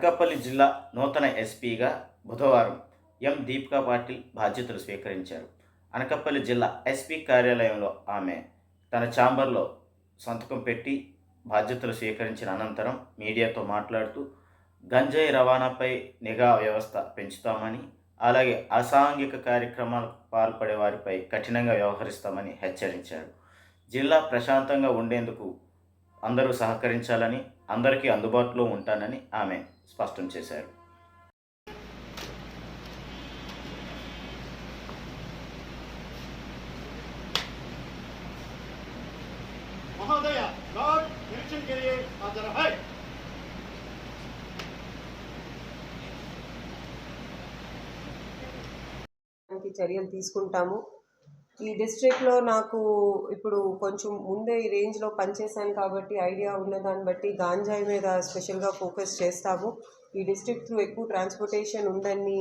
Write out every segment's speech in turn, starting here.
అనకాపల్లి జిల్లా నూతన ఎస్పీగా బుధవారం ఎం దీపికా పాటిల్ బాధ్యతలు స్వీకరించారు. అనకాపల్లి జిల్లా ఎస్పీ కార్యాలయంలో ఆమె తన ఛాంబర్లో సంతకం పెట్టి బాధ్యతలు స్వీకరించిన అనంతరం మీడియాతో మాట్లాడుతూ గంజాయి రవాణాపై నిఘా వ్యవస్థ పెంచుతామని అలాగే అసాంఘిక కార్యక్రమాలకు పాల్పడే వారిపై కఠినంగా వ్యవహరిస్తామని హెచ్చరించారు. జిల్లా ప్రశాంతంగా ఉండేందుకు అందరూ సహకరించాలని అందరికీ అందుబాటులో ఉంటానని ఆమె స్పష్టం చేశారు महोदय गार्ड निरीक्षण के लिए हाजिर है దానికి చర్యలు తీసుకుంటాము ఈ డిస్ట్రిక్ట్లో నాకు ఇప్పుడు కొంచెం ముందే ఈ రేంజ్లో పనిచేశాను కాబట్టి ఐడియా ఉన్న దాన్ని బట్టి గాంజాయి మీద స్పెషల్గా ఫోకస్ చేస్తాము. ఈ డిస్ట్రిక్ట్ త్రూ ఎక్కువ ట్రాన్స్పోర్టేషన్ ఉందని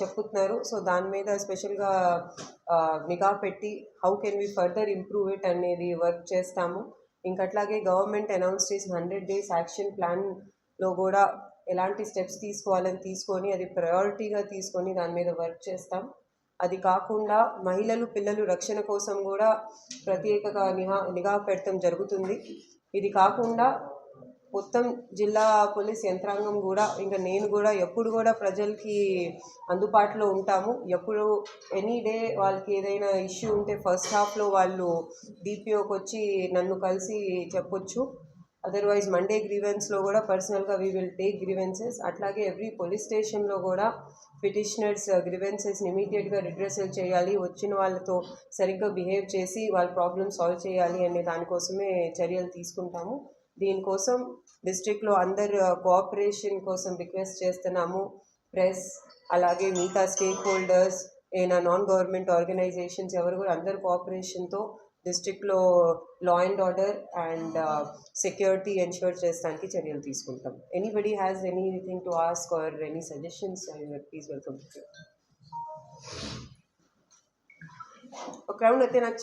చెప్తున్నారు. సో దాని మీద స్పెషల్గా నిఘా పెట్టి how can we further improve it అనేది వర్క్ చేస్తాము. ఇంకట్లాగే గవర్నమెంట్ అనౌన్స్ చేసిన హండ్రెడ్ డేస్ యాక్షన్ ప్లాన్లో కూడా ఎలాంటి స్టెప్స్ తీసుకోవాలని తీసుకొని అది ప్రయారిటీగా తీసుకొని దాని మీద వర్క్ చేస్తాం. అది కాకుండా మహిళలు పిల్లలు రక్షణ కోసం కూడా ప్రత్యేకగా నిఘా నిఘా పెట్టడం జరుగుతుంది. ఇది కాకుండా మొత్తం జిల్లా పోలీస్ యంత్రాంగం కూడా ఇంకా నేను కూడా ఎప్పుడు కూడా ప్రజలకి అందుబాటులో ఉంటాము. ఎప్పుడు ఎనీ డే వాళ్ళకి ఏదైనా ఇష్యూ ఉంటే ఫస్ట్ హాఫ్లో వాళ్ళు డిపిఓకి వచ్చి నన్ను కలిసి చెప్పొచ్చు. అదర్వైజ్ మండే గ్రీవెన్స్లో కూడా పర్సనల్గా వీ విల్ టేక్ గ్రీవెన్సెస్ అట్లాగే ఎవ్రీ పోలీస్ స్టేషన్లో కూడా పిటిషనర్స్ గ్రీవెన్సెస్ని ఇమీడియట్గా రిడ్రెసల్ చేయాలి. వచ్చిన వాళ్ళతో సరిగ్గా బిహేవ్ చేసి వాళ్ళ ప్రాబ్లమ్ సాల్వ్ చేయాలి అనే దానికోసమే చర్యలు తీసుకుంటాము. దీనికోసం డిస్ట్రిక్ట్లో అందరు uh, కోఆపరేషన్ కోసం రిక్వెస్ట్ చేస్తున్నాము. ప్రెస్ అలాగే మిగతా స్టేక్ హోల్డర్స్ ఏనా నాన్ గవర్నమెంట్ ఆర్గనైజేషన్స్ ఎవరు కూడా అందరు కోఆపరేషన్తో డిస్ట్రిక్ట్లో law and order and security ensure చేసడానికి చర్యలు తీసుకుంటాం anybody has anything to ask or any suggestions please welcome ఒక రౌండ్ అయితే నాకు